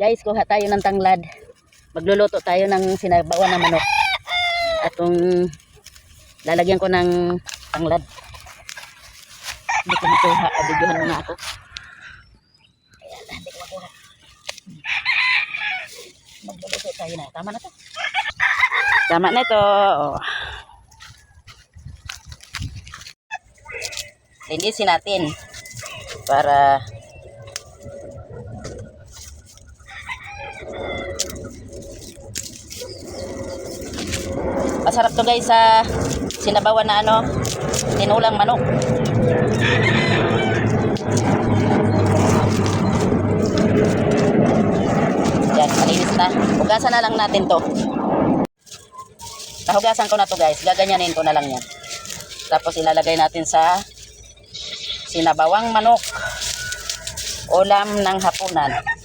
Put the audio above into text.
Guys, kuha tayo ng tanglad. Magluluto tayo ng sinabawan na manok. At kung lalagyan ko ng tanglad. Hindi ko makuha. Abigyan mo na ako. Ayan, hindi. Magluluto tayo na. Tama na to. Tama na ito. Oh. Linisin natin para Masarap to guys sa sinabawan na ano, tinulang manok. Yan, malinis na. Hugasan na lang natin to. Nahugasan ko na to guys. Gaganyanin ko na lang yan. Tapos ilalagay natin sa sinabawang manok. Ulam ng hapunan.